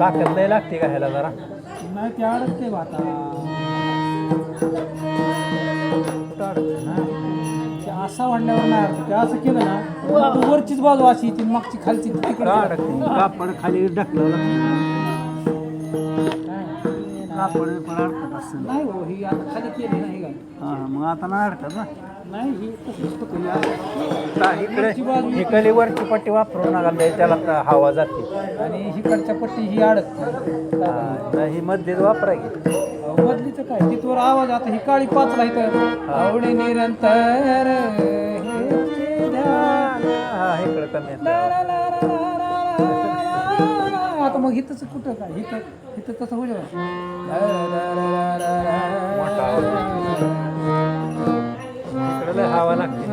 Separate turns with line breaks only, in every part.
ताकद लय लागते का ह्याला जरा?
नाही ते अडकते बा आता.
कुठं अडकतं ना.
ते असा वाढल्यावर नाही अडकत ते असं केलं ना तर वरचीच बाजू अशी येते मागची खालची तिकडे
कुठं अडकते कापड खाली ढकललं कापड पण अडकत असेल
नाही हो ही आता खाली केली नाही
हा मग आता नाही अडकत ना.
ही ही
इकडे इकडे वरची पट्टी वापरू नका लय त्याला तर हवा जाते
आणि हिकडच्या पट्टी ही अडकते
हा, ही मध्येच वापरा की
मधलीचं काय तिथवर आवाज आता ही काळी पाचला इथं आवडे निरंतर हेचे ध्यान.
हा इकडे कमी
ला
आहे.
ला ला ला ला ला ला ला. आता मग हिथंच कुठं काय हिथं हिथं तसं होईल का? ला ला ला ला ला
मोठा आवाज.
ला.
हवा लागते.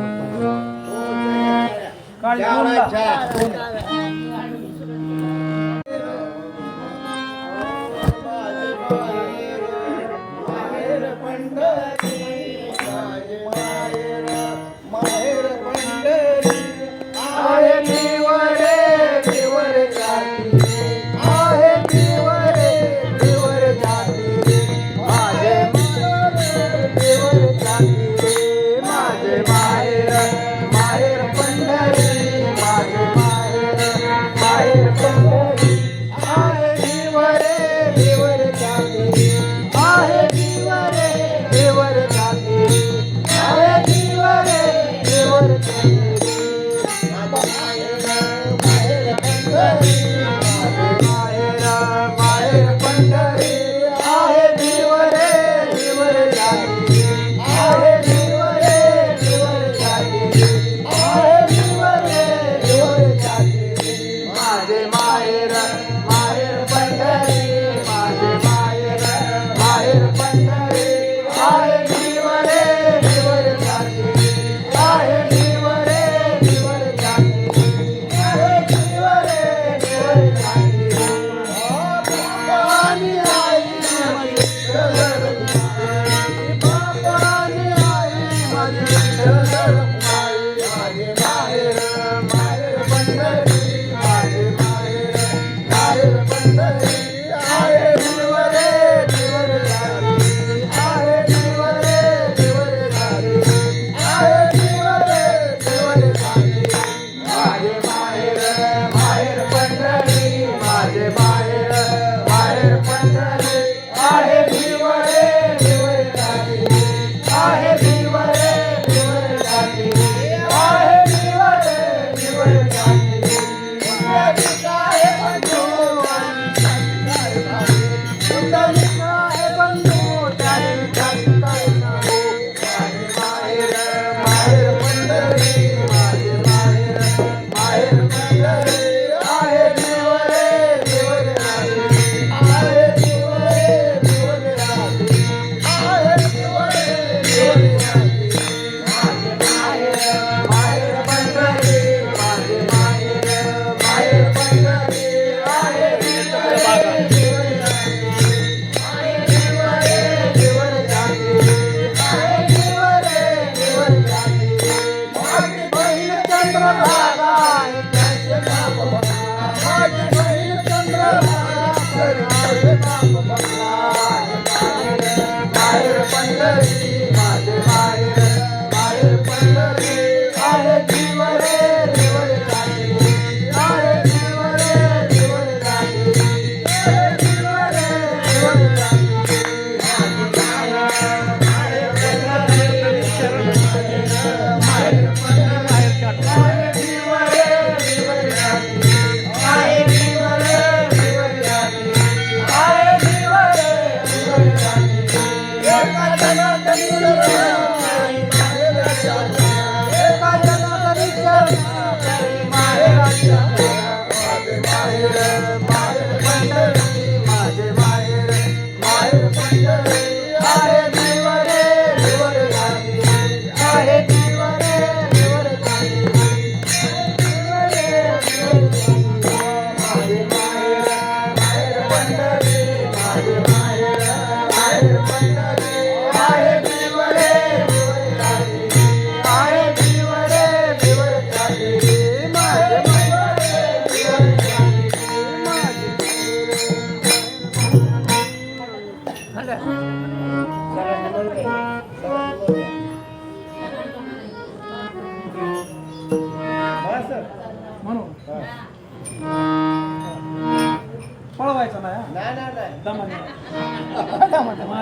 काळी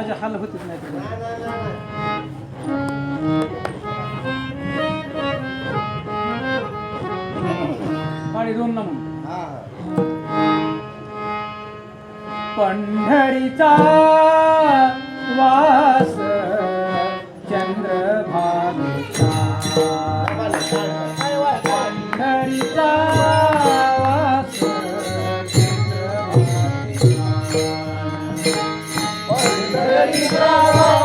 माझ्या हाल होतीच नाही पाळी दोन ना म्हणून. पंढरीचा वास चंद्रभागेचा चंद्रभागेचा पंढरीचा